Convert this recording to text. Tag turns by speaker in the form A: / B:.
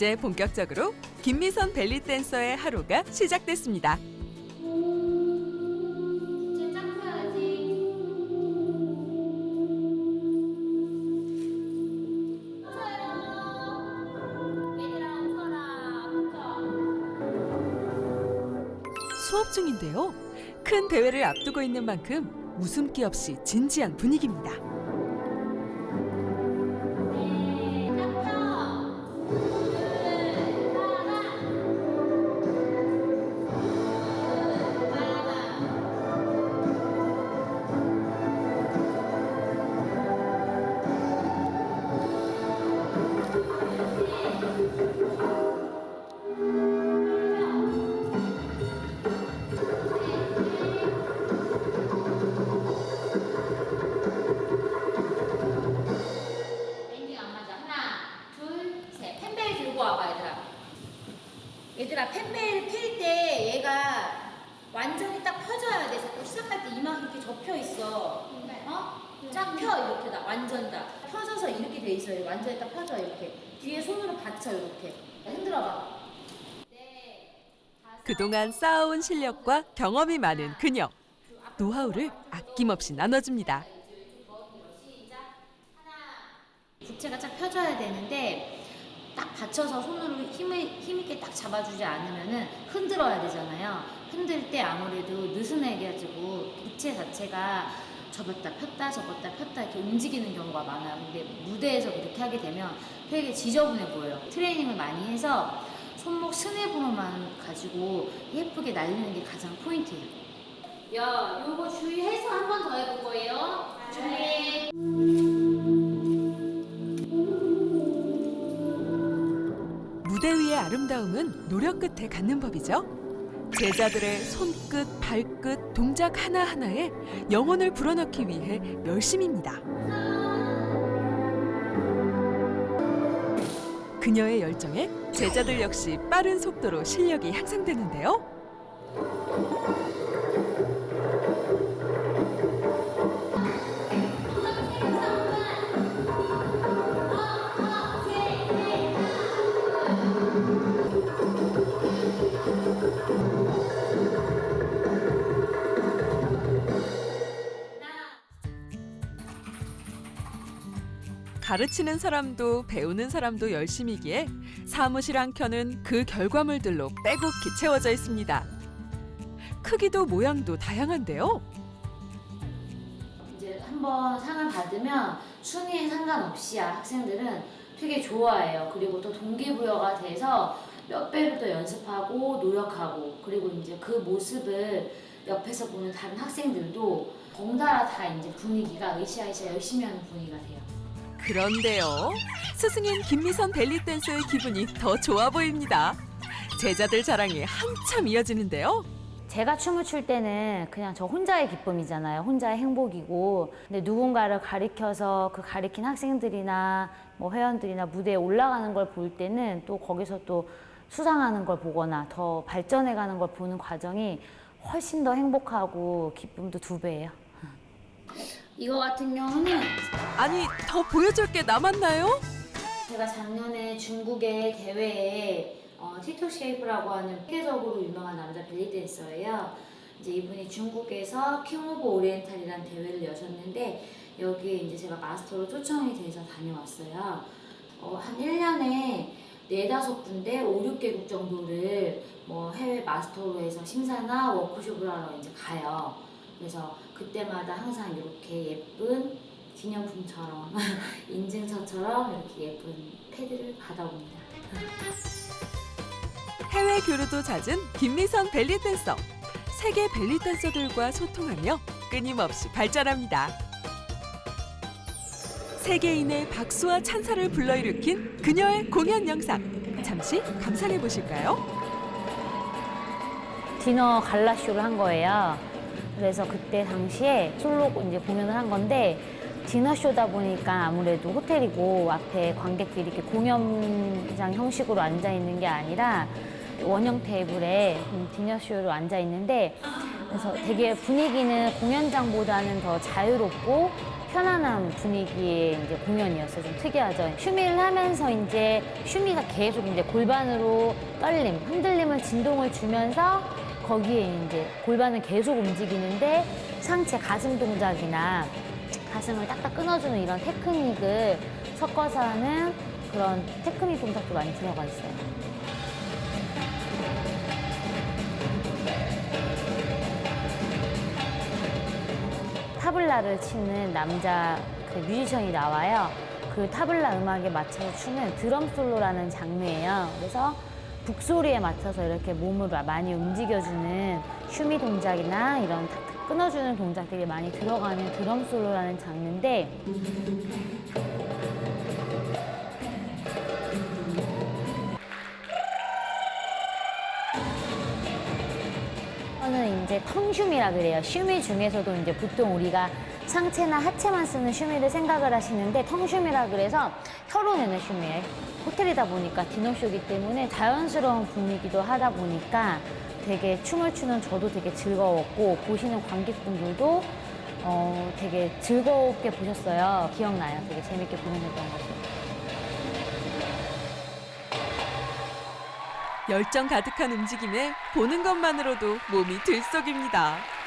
A: 이제 본격적으로 김미선 벨리 댄서의 하루가 시작됐습니다. 수업 중인데요. 큰 대회를 앞두고 있는 만큼 웃음기 없이 진지한 분위기입니다.
B: 와봐, 얘들아. 얘들아, 펜벨 필때 얘가 완전히 딱 펴져야 돼. 자꾸 시작할 때 이마 이렇게 접혀 있어. 어? 쫙 펴, 이렇게 다. 완전 다. 펴져서 이렇게 돼 있어요. 완전히 딱 펴져, 이렇게. 뒤에 손으로 받쳐, 이렇게. 흔들어봐. 네. 다섯,
A: 그동안 쌓아온 실력과 경험이 많은 그녀. 노하우를 아낌없이 나눠줍니다.
B: 부채가 쫙 펴져야 되는데 딱 받쳐서 손으로 힘을 힘있게 딱 잡아주지 않으면은 흔들어야 되잖아요. 흔들 때 아무래도 느슨해가지고 부채 자체가 접었다 폈다 접었다 폈다 이렇게 움직이는 경우가 많아요. 근데 무대에서 그렇게 하게 되면 되게 지저분해 보여요. 트레이닝을 많이 해서 손목 스냅으로만 가지고 예쁘게 날리는 게 가장 포인트예요. 야, 요거 주의해서 한 번 더 해볼 거예요. 준비.
A: 무대 위의 아름다움은 노력 끝에 갖는 법이죠. 제자들의 손끝, 발끝, 동작 하나하나에 영혼을 불어넣기 위해 열심입니다. 그녀의 열정에 제자들 역시 빠른 속도로 실력이 향상되는데요. 가르치는 사람도 배우는 사람도 열심이기에 사무실 한 켠은 그 결과물들로 빼곡히 채워져 있습니다. 크기도 모양도 다양한데요.
B: 이제 한번 상을 받으면 순위에 상관없이 아, 학생들은 되게 좋아해요. 그리고 또 동기부여가 돼서 몇 배를 더 연습하고 노력하고 그리고 이제 그 모습을 옆에서 보는 다른 학생들도 덩달아 다 이제 분위기가 으쌰으쌰 열심히 하는 분위기가 돼요.
A: 그런데요. 스승인 김미선 벨리 댄서의 기분이 더 좋아 보입니다. 제자들 자랑이 한참 이어지는데요.
C: 제가 춤을 출 때는 그냥 저 혼자의 기쁨이잖아요. 혼자의 행복이고. 근데 누군가를 가리켜서 그 가리킨 학생들이나 뭐 회원들이나 무대에 올라가는 걸 볼 때는 또 거기서 또 수상하는 걸 보거나 더 발전해 가는 걸 보는 과정이 훨씬 더 행복하고 기쁨도 두 배예요.
B: 이거 같은 경우는
A: 아니, 더 보여줄 게 남았나요?
B: 제가 작년에 중국의 대회에 어, 티토 쉐이프라고 하는 세계적으로 유명한 남자 벨리 댄서예요. 이제 이분이 중국에서 킹 오브 오리엔탈이라는 대회를 여셨는데 여기에 이제 제가 마스터로 초청이 돼서 다녀왔어요. 어, 한 1년에 네다섯 군데 5, 6개국 정도를 뭐 해외 마스터로 해서 심사나 워크숍을 하러 이제 가요. 그래서 그때마다 항상 이렇게 예쁜 기념품처럼 인증서처럼 이렇게 예쁜 패드를 받아옵니다.
A: 해외 교류도 잦은 김미선 벨리 댄서. 세계 벨리 댄서들과 소통하며 끊임없이 발전합니다. 세계인의 박수와 찬사를 불러일으킨 그녀의 공연 영상. 잠시 감상해 보실까요?
C: 디너 갈라쇼를 한 거예요. 그래서 그때 당시에 솔로 이제 공연을 한 건데 디너쇼다 보니까 아무래도 호텔이고 앞에 관객들이 이렇게 공연장 형식으로 앉아 있는 게 아니라 원형 테이블에 음, 디너쇼로 앉아 있는데 그래서 되게 분위기는 공연장보다는 더 자유롭고
B: 편안한 분위기의 이제 공연이었어요. 좀 특이하죠. 슈미를 하면서 이제 슈미가 계속 이제 골반으로 떨림, 흔들림을 진동을 주면서 거기에 이제 골반을 계속 움직이는데 상체 가슴 동작이나 가슴을 딱딱 끊어주는 이런 테크닉을 섞어서 하는 그런 테크닉 동작도 많이 들어가 있어요. 타블라를 치는 남자 그 뮤지션이 나와요. 그 타블라 음악에 맞춰서 추는 드럼 솔로라는 장르예요. 그래서 북소리에 맞춰서 이렇게 몸을 많이 움직여주는 슈미 동작이나 이런 탁탁 끊어주는 동작들이 많이 들어가는 드럼 솔로라는 장르인데 이제 텅슈미라 그래요. 슈미 중에서도 이제 보통 우리가 상체나 하체만 쓰는 슈미를 생각을 하시는데 텅슈미라 그래서 혀로 내는 슈미예요. 호텔이다 보니까 디너쇼기 때문에 자연스러운 분위기도 하다 보니까 되게 춤을 추는 저도 되게 즐거웠고 보시는 관객분들도 어, 되게 즐겁게 보셨어요. 기억나요. 되게 재밌게 공연했던 것도.
A: 열정 가득한 움직임에 보는 것만으로도 몸이 들썩입니다.